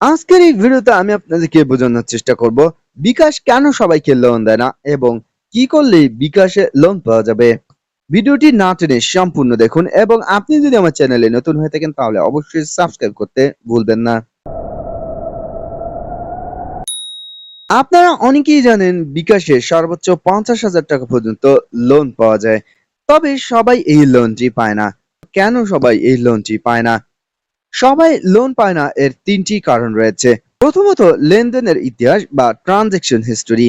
আজকের এই ভিডিওতে আমি আপনাদেরকে বোঝানোর চেষ্টা করব, বিকাশ কেন সবাইকে লোন দেয় না এবং কি করলে বিকাশে লোন পাওয়া যাবে? ভিডিওটি না টেনে সম্পূর্ণ দেখুন এবং আপনি যদি আমার চ্যানেলে নতুন হয়ে থাকেন তাহলে অবশ্যই সাবস্ক্রাইব করতে ভুলবেন না। আপনারা অনেকেই জানেন বিকাশে সর্বোচ্চ পঞ্চাশ হাজার টাকা পর্যন্ত লোন পাওয়া যায়, তবে সবাই এই লোনটি পায় না। কেন সবাই এই লোনটি পায় না? সবাই লোন পায় না এর তিনটি কারণ রয়েছে। প্রথমত, লেনদেনের ইতিহাস বা ট্রানজেকশন হিস্টোরি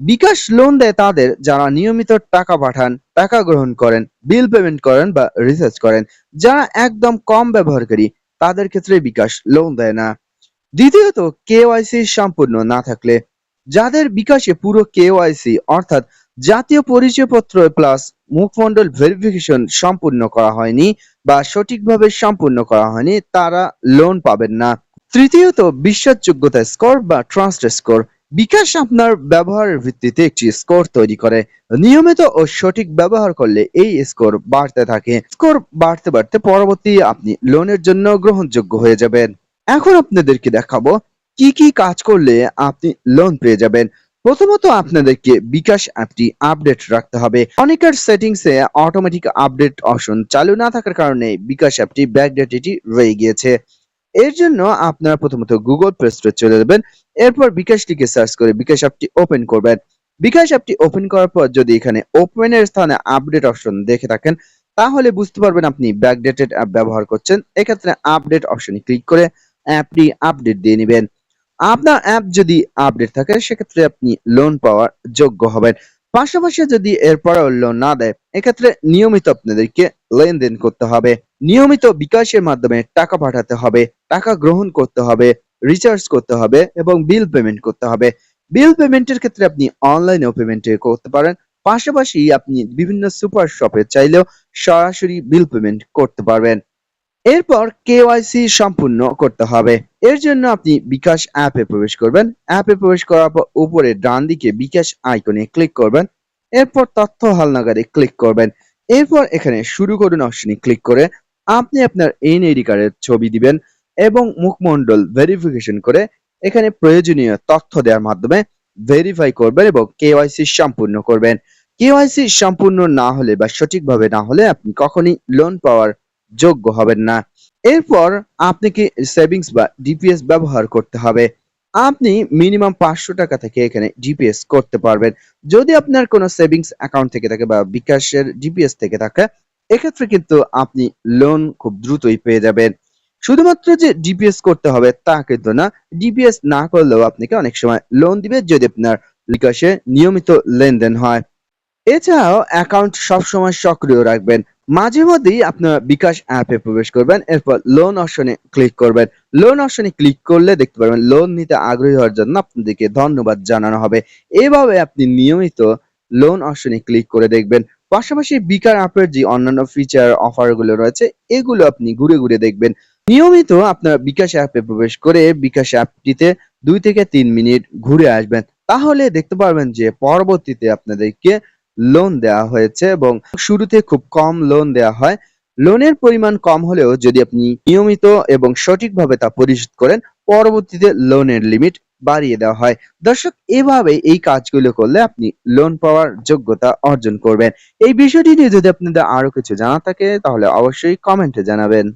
বিকাশ লোন দেয় তাদের যারা নিয়মিত টাকা পাঠান, টাকা গ্রহণ করেন বিল পেমেন্ট করেন বা রিচার্জ করেন। যারা একদম কম ব্যবহারকারী, তাদের ক্ষেত্রে বিকাশ লোন দেয় না। দ্বিতীয়ত কেওয়াইসি সম্পূর্ণ না থাকলে। যাদের বিকাশে পুরো কেওয়াইসি অর্থাৎ জাতীয় পরিচয়পত্র প্লাস মুখমণ্ডল ভেরিফিকেশন সম্পূর্ণ করা হয়নি বা সঠিকভাবে সম্পূর্ণ করা হয়নি, তারা লোন পাবেন না। তৃতীয়ত, বিশ্বাসযোগ্যতা স্কোর বা ট্রাস্ট স্কোর বিকাশ আপনার ব্যবহারের ভিত্তিতে একটি স্কোর তৈরি করে। নিয়মিত ও সঠিক ব্যবহার করলে এই স্কোর বাড়তে থাকে। স্কোর বাড়তে বাড়তে পরবর্তী আপনি লোনের জন্য গ্রহণযোগ্য হয়ে যাবেন। এখন আপনাদেরকে দেখাবো কি কি কাজ করলে আপনি লোন পেয়ে যাবেন। প্রথমত আপনাদেরকে বিকাশ অ্যাপটি আপডেট রাখতে হবে। অনেকের সেটিংসে অটোমেটিক আপডেট অপশন চালু না থাকার কারণে বিকাশ অ্যাপটি ব্যাকডেটেডই রয়ে গিয়েছে। এর জন্য আপনারা প্রথমত গুগল প্লে স্টোরে চলে যাবেন। এরপর বিকাশ সার্চ করে বিকাশ অ্যাপটি ওপেন করবেন। বিকাশ অ্যাপটি ওপেন করার পর যদি এখানে ওপেনের স্থানে আপডেট অপশন দেখে থাকেন, তাহলে বুঝতে পারবেন আপনি ব্যাকডেটেড অ্যাপ ব্যবহার করছেন। এক্ষেত্রে আপডেট অপশনে ক্লিক করে অ্যাপটি আপডেট দিয়ে নেবেন। আপনার অ্যাপ যদি আপডেট থাকে, সেক্ষেত্রে আপনি লোন পাওয়ার যোগ্য হবেন। পাশাপাশি যদি এরপরেও লোন না দেয়, এক্ষেত্রে নিয়মিত আপনাদেরকে লেনদেন করতে হবে। নিয়মিত বিকাশের মাধ্যমে টাকা পাঠাতে হবে, টাকা গ্রহণ করতে হবে রিচার্জ করতে হবে এবং বিল পেমেন্ট করতে হবে। বিল পেমেন্টের ক্ষেত্রে আপনি অনলাইনেও পেমেন্ট করতে পারেন। পাশাপাশি আপনি বিভিন্ন সুপার শপে চাইলেও সরাসরি বিল পেমেন্ট করতে পারবেন। এরপর কেওয়াইসি সম্পূর্ণ করতে হবে। এর জন্য আপনি বিকাশ অ্যাপে প্রবেশ করবেন। অ্যাপে প্রবেশ করার পর উপরে ডান দিকে বিকাশ আইকনে ক্লিক করবেন। এরপর তথ্য হালনাগারে ক্লিক করবেন। এরপর এখানে শুরু করুন অপশনে ক্লিক করে আপনি আপনার এনআইডি কার্ডের ছবি দিবেন এবং মুখমণ্ডল ভেরিফিকেশন করে এখানে প্রয়োজনীয় তথ্য দেওয়ার মাধ্যমে ভেরিফাই করবেন এবং কেওয়াইসি সম্পূর্ণ করবেন। কেওয়াইসি সম্পূর্ণ না হলে বা সঠিকভাবে না হলে আপনি কখনই লোন পাওয়ার যোগ্য হবেন না। এরপর আপনাকে সেভিংস বা ডিপিএস ব্যবহার করতে হবে? আপনি মিনিমাম পাঁচশো টাকা থেকে এখানে ডিপিএস করতে পারবেন। যদি আপনার কোনো সেভিংস অ্যাকাউন্ট থেকে থাকে বা বিকাশের ডিপিএস থেকে থাকে, এক্ষেত্রে কিন্তু আপনি লোন খুব দ্রুতই পেয়ে যাবেন। শুধুমাত্র যে ডিপিএস করতে হবে তা কিন্তু না ডিপিএস না করলেও আপনাকে অনেক সময় লোন দিবে যদি আপনার বিকাশে নিয়মিত লেনদেন হয়। এছাড়াও অ্যাকাউন্ট সবসময় সক্রিয় রাখবেন। মাঝে মধ্যেই আপনারা বিকাশ অ্যাপে প্রবেশ করবেন, এরপর লোন অপশনে ক্লিক করবেন। লোন অপশনে ক্লিক করলে দেখতে পারবেন লোন নিতে আগ্রহী হওয়ার জন্য আপনাদেরকে ধন্যবাদ জানানো হবে। এভাবে আপনি নিয়মিত লোন অপশনে ক্লিক করে দেখবেন। পাশাপাশি বিকার অ্যাপের যে অন্যান্য ফিচার অফারগুলো রয়েছে, এগুলো আপনি ঘুরে ঘুরে দেখবেন। নিয়মিত আপনারা বিকাশ অ্যাপে প্রবেশ করে বিকাশ অ্যাপটিতে দুই থেকে তিন মিনিট ঘুরে আসবেন। তাহলে দেখতে পারবেন যে পরবর্তীতে আপনাদেরকে লোন দেওয়া হয়েছে এবং শুরুতে খুব কম লোন দেওয়া হয়। লোনের পরিমাণ কম হলেও যদি আপনি নিয়মিত এবং সঠিকভাবে তা পরিশোধ করেন, পরবর্তীতে লোনের লিমিট বাড়িয়ে দেওয়া হয়। দর্শক, এভাবে এই কাজগুলো করলে আপনি লোন পাওয়ার যোগ্যতা অর্জন করবেন। এই বিষয়টি নিয়ে যদি আপনাদের আরও কিছু জানা থাকে, তাহলে অবশ্যই কমেন্টে জানাবেন।